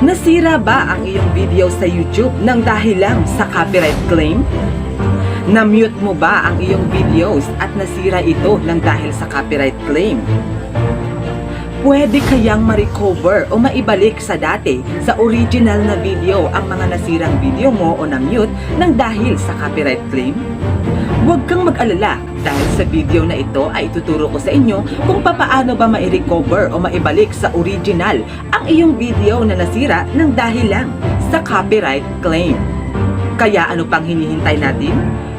Nasira ba ang iyong video sa YouTube nang dahil lang sa copyright claim? Na-mute mo ba ang iyong videos at nasira ito nang dahil sa copyright claim? Pwede kayang ma-recover o maibalik sa dati sa original na video ang mga nasirang video mo o na-mute nang dahil sa copyright claim? Huwag kang mag-alala dahil sa video na ito ay ituturo ko sa inyo kung papaano ba ma-recover o maibalik sa original ang iyong video na nasira ng dahil lang sa copyright claim. Kaya ano pang hinihintay natin?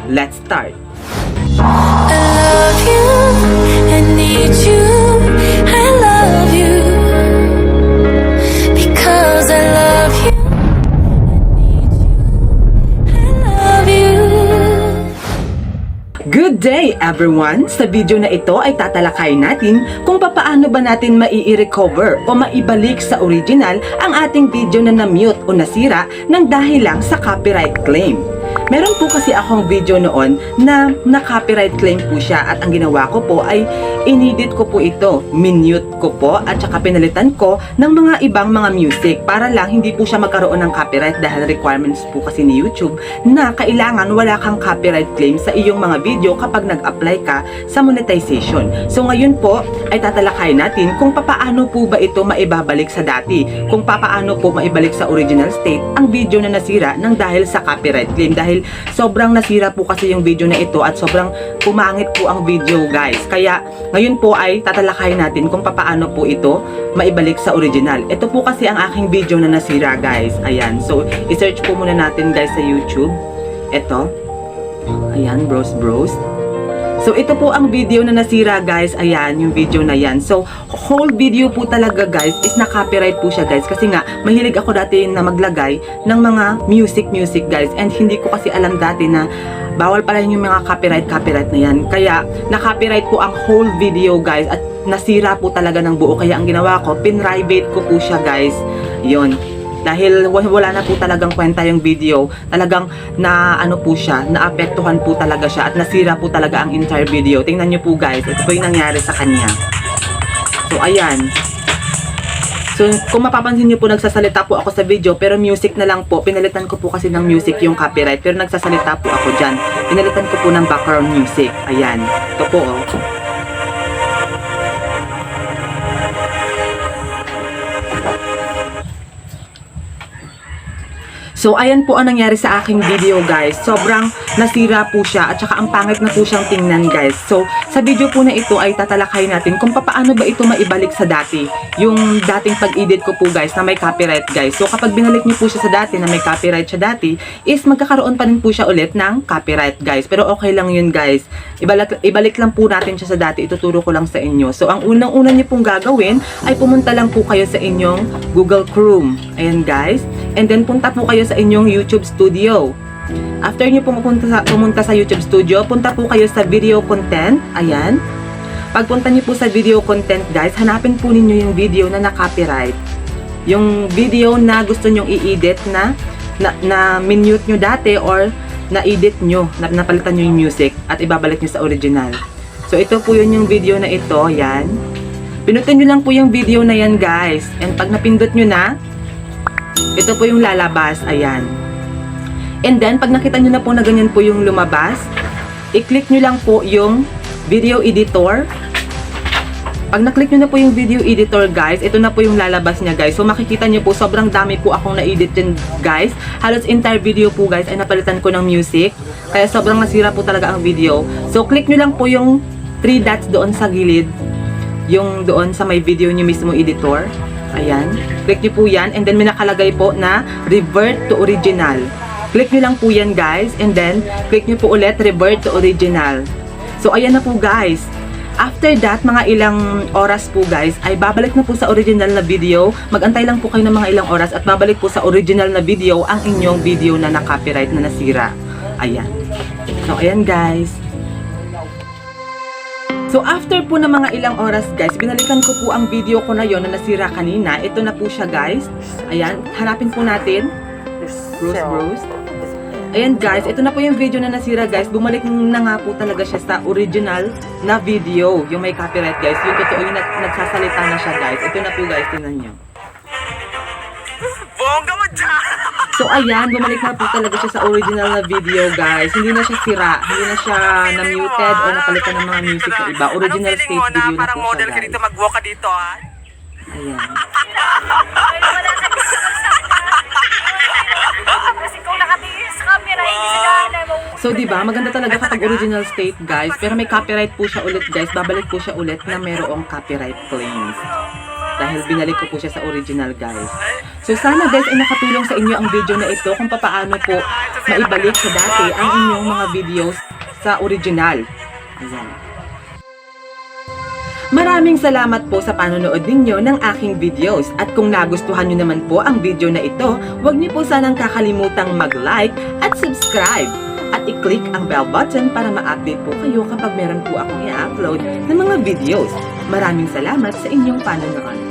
Let's start! I love you, I need you, Good day everyone! Sa video na ito ay tatalakay natin kung papaano ba natin mai-recover o maibalik sa original ang ating video na na-mute o nasira ng dahil lang sa copyright claim. Meron po kasi akong video noon na na-copyright claim po siya at ang ginawa ko po ay inedit ko po ito, minute ko po at saka pinalitan ko ng mga ibang mga music para lang hindi po siya magkaroon ng copyright dahil requirements po kasi ni YouTube na kailangan wala kang copyright claim sa iyong mga video kapag nag-apply ka sa monetization. So ngayon po ay tatalakay natin kung papaano po ba ito maibabalik sa dati, kung papaano po maibalik sa original state ang video na nasira ng dahil sa copyright claim dahil sobrang nasira po kasi yung video na ito at sobrang pumangit po ang video guys. Kaya ngayon po ay tatalakay natin kung papaano po ito maibalik sa original. Ito po kasi ang aking video na nasira guys. Ayan. So, i-search po muna natin guys sa YouTube. Ito. Ayan, bros bros. So, ito po ang video na nasira guys. Ayan, yung video na yan. So, whole video po talaga guys is na-copyright po siya guys. Kasi nga, mahilig ako dati na maglagay ng mga music-music guys. And hindi ko kasi alam dati na bawal pala yung mga copyright-copyright na yan. Kaya, na-copyright po ang whole video guys. At nasira po talaga ng buo. Kaya ang ginawa ko, pin-private ko po siya guys. Yon dahil wa- wala na po talagang kwenta yung video talagang na ano po siya naapektuhan po talaga siya at nasira po talaga ang entire video tingnan nyo po guys ito po yung nangyari sa kanya so ayan So, kung mapapansin niyo po, nagsasalita po ako sa video, pero music na lang po. Pinalitan ko po kasi ng music yung copyright, pero nagsasalita po ako dyan. Pinalitan ko po ng background music. Ayan. Ito po, oh. So, ayan po ang nangyari sa aking video, guys. Sobrang nasira po siya at saka ang pangit na po siyang tingnan, guys. So, sa video po na ito ay tatalakay natin kung paano ba ito maibalik sa dati. Yung dating pag-edit ko po, guys, na may copyright, guys. So, kapag binalik niyo po siya sa dati na may copyright siya dati, is magkakaroon pa rin po siya ulit ng copyright, guys. Pero okay lang yun, guys. Ibalik, ibalik lang po natin siya sa dati. Ituturo ko lang sa inyo. So, ang unang-una niyo pong gagawin ay pumunta lang po kayo sa inyong Google Chrome. Ayan, guys. And then, punta po kayo sa inyong YouTube Studio. After nyo pumunta sa, pumunta sa YouTube Studio, punta po kayo sa video content. Ayan. Pagpunta nyo po sa video content, guys, hanapin po ninyo yung video na na-copyright. Yung video na gusto nyong i-edit na, na, na minute nyo dati or na-edit nyo, na, napalitan nyo yung music at ibabalik nyo sa original. So, ito po yun yung video na ito. Yan. Pinutin nyo lang po yung video na yan, guys. And pag napindot nyo na, ito po yung lalabas. Ayan. And then, pag nakita nyo na po na ganyan po yung lumabas, i-click nyo lang po yung video editor. Pag na-click nyo na po yung video editor, guys, ito na po yung lalabas niya, guys. So, makikita nyo po, sobrang dami po akong na-edit din, guys. Halos entire video po, guys, ay napalitan ko ng music. Kaya sobrang nasira po talaga ang video. So, click nyo lang po yung three dots doon sa gilid. Yung doon sa may video nyo mismo editor. Ayan. Click nyo po yan. And then, may nakalagay po na revert to original. Click nyo lang po yan, guys. And then, click nyo po ulit, revert to original. So, ayan na po, guys. After that, mga ilang oras po, guys, ay babalik na po sa original na video. Magantay lang po kayo ng mga ilang oras at babalik po sa original na video ang inyong video na na-copyright na nasira. Ayan. So, ayan, guys. So after po ng mga ilang oras guys, binalikan ko po ang video ko na yon na nasira kanina. Ito na po siya guys. Ayan, hanapin po natin. Bruce Bruce. Ayan guys, ito na po yung video na nasira guys. Bumalik na nga po talaga siya sa original na video. Yung may copyright guys. Yung totoo yung nag- nagsasalita na siya guys. Ito na po guys, tingnan nyo. bongga mo dyan! So ayan, bumalik na po talaga siya sa original na video guys. Hindi na siya sira, hindi na siya na-muted o napalitan ng mga music na iba. Original na video na parang po model siya ka guys. dito, mag-walk ka dito ha? Ayan. So, di ba, maganda talaga kapag original state, guys. Pero may copyright po siya ulit, guys. Babalik po siya ulit na mayroong copyright claims. Dahil binalik ko po siya sa original, guys. So, sana, guys, ay nakatulong sa inyo ang video na ito kung paano po maibalik sa dati ang inyong mga videos sa original. Ayan. Maraming salamat po sa panonood ninyo ng aking videos at kung nagustuhan nyo naman po ang video na ito, huwag niyo po sanang kakalimutang mag-like at subscribe at i-click ang bell button para ma-update po kayo kapag meron po akong i-upload ng mga videos. Maraming salamat sa inyong panonood.